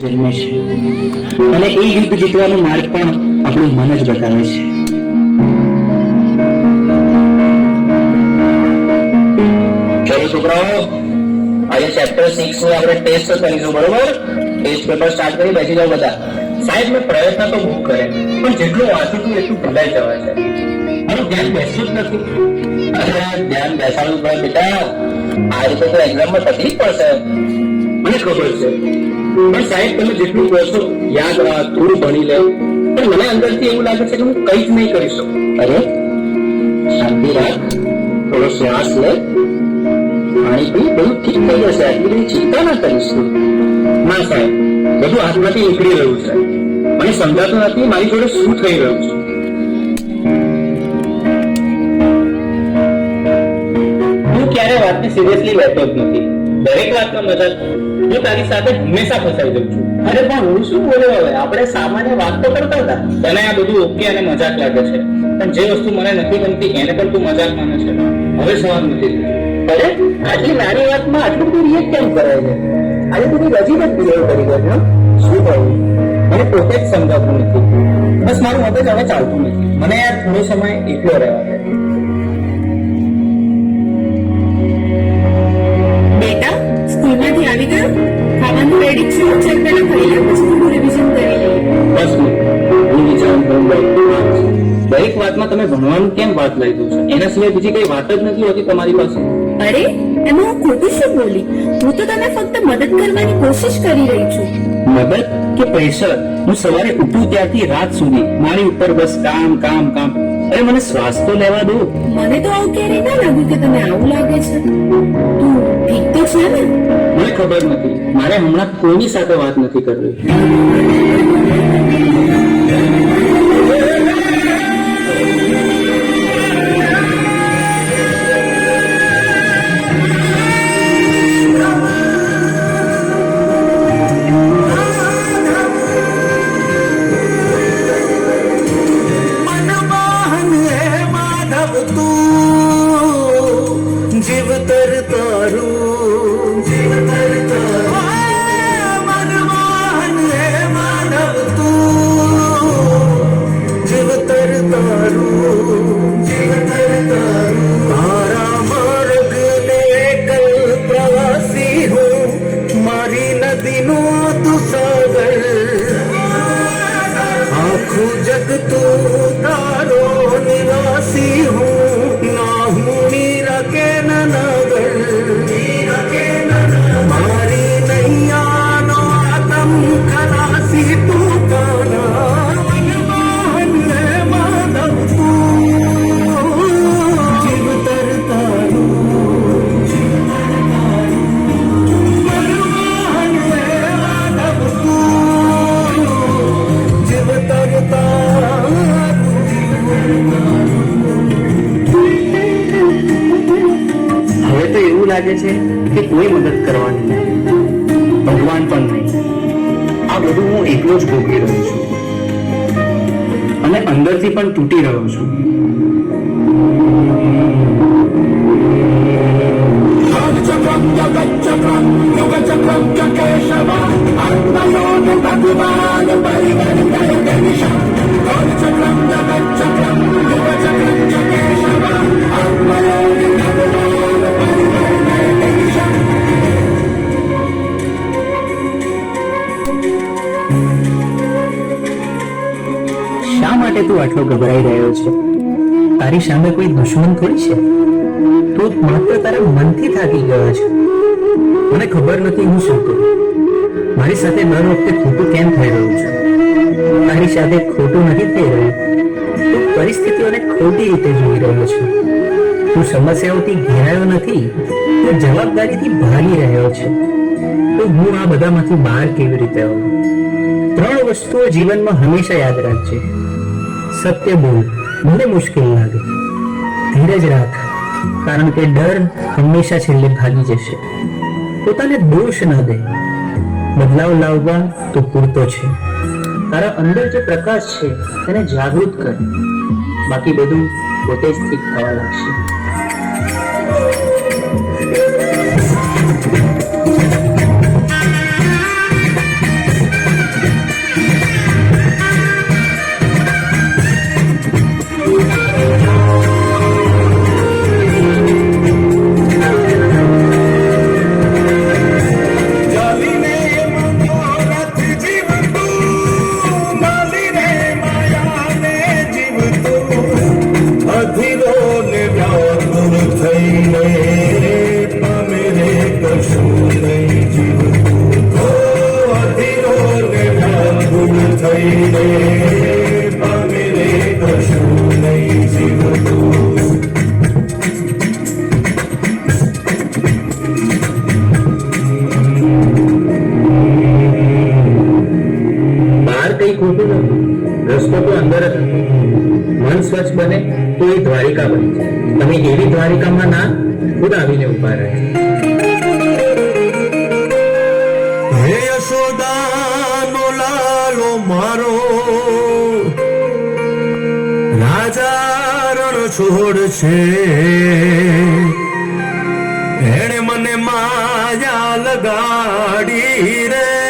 અને એ યુદ્ધ જીતવાનો માર્ગ પણ આપણું મન જ બતાવે છે. છોકરાઓ, આજે ચેપ્ટર સિક્સનું આપણે ટેસ્ટ કરીશું, બરોબર? ટેસ્ટ પેપર સ્ટાર્ટ કરી, બેસી જાઓ બધા. સાહેબ, મેં પ્રયત્ન તો બહુ કરે પણ જેટલું વાંચું છું, એટલું ભૂલાઈ જવાય છે. મારું ધ્યાન બેસતું જ નથી. અરે, ધ્યાન બેસાડવું પડે, બેટા. આ રીતે તો એક્ઝામમાં તકલીફ પડશે. મને ખબર છે. પણ સાહેબ તમે જેટલું કહો છો યાદ રાખ થોડું ભણી લે પણ મને અંદરથી એવું લાગે છે કે હું કંઈ જ નહીં કરી શકું અરે શાંતિ રાખ થોડો શ્વાસ લે પાણી પી બધું ઠીક થઈ જશે આટલી બધી ચિંતા ના કરીશ તું ના સાહેબ બધું હાથમાંથી નીકળી રહ્યું છે મને સમજાતું નથી મારી જોડે શું થઈ રહ્યું છે હું ક્યારે વાતને સિરિયસલી લેતો જ નથી દરેક વાતમાં મજાક હું તારી સાથે હંમેશા ફસાઈ જઉં છું. અરે પણ હું શું બોલ્યો હવે? આપણે સામાન્ય વાત તો કરતા હતા. તને આ બધું ઓકે અને મજાક લાગે છે. પણ જે વસ્તુ મને નથી ગમતી, એને પણ તું મજાક માને છે. હવે સવાલ નથી? અરે, આટલી નાની વાતમાં આટલું બધું રિએક્ટ કેમ કરે છે? આજે તું રજીબ જ બિહેવ કરી ગયો શું કહું મને પોતે જ સમજાતું નથી. બસ મારું મગજ હવે ચાલતું નથી. મને યાર થોડો સમય એકલો રહેવા દે. ભણવાનું કેમ વાત લઈ દઉં છું? એના સિવાય બીજી કઈ વાત જ નથી હોતી તમારી પાસે? અરે એમાં હું ખોટું શું બોલી? હું તો તને ફક્ત મદદ કરવાની કોશિશ કરી રહી છું. મદદ કે પ્રેશર હું સવારે ઉઠું ત્યારથી રાત સુધી. મારી ઉપર બસ કામ કામ કામ. અરે મને શ્વાસ તો લેવા દો. મને તો આવું ક્યારેય ના લાગ્યું કે તને આવું લાગે છે. તું ઠીક તો છે ને? મને ખબર નથી. મારે હમણાં કોઈની સાથે વાત નથી કરવી. લાગે છે કે કોઈ મદદ કરવાની નહીં ભગવાન પણ નહીં આ બધું હું એકલો જ ભોગવી રહ્યો છું અને અંદરથી પણ તૂટી રહ્યો છું શા માટે તું આટલો ગભરાઈ રહ્યો છે? તારી સામે કોઈ દુશ્મન થોડી છે? તું માત્ર તારા મનથી થાકી ગયો છે. મને ખબર નથી હું શું કરું. મારી સાથે દર વખતે ખોટું કેમ થઈ રહ્યું છે? તારી સાથે ખોટું નથી થઈ રહ્યું. તું પરિસ્થિતિઓને ખોટી રીતે જોઈ રહ્યો છે. તું સમસ્યાઓથી ઘેરાયો નથી. તું જવાબદારીથી ભાગી રહ્યો છે. તો હું આ બધામાંથી બહાર કેવી રીતે આવું? ત્રણ વસ્તુઓ જીવનમાં હંમેશા યાદ રાખજે. સત્ય બોલ. ભલે મુશ્કેલ લાગે. ધીરજ રાખ. કારણ કે ડર હંમેશા છેલ્લે ભાગી જશે. પોતાને દોષ ન દે. બદલાવ લાવવા તો પૂરતો છે. તારા અંદર જે પ્રકાશ છે, તેને જાગૃત કર. બાકી બધું પોતે જ ઠીક થવા લાગશે. ખોટું નથી રસ્તો તો અંદર જ મન સ્વચ્છ બને તો દ્વારિકા બની તમે એવી દ્વારિકામાં ના, ખુદ આવીને ઊભા રહે. હે યશોદાનો લાલો મારો. રાજા રણ છોડ છે. એણે મને માયા લગાડી રે.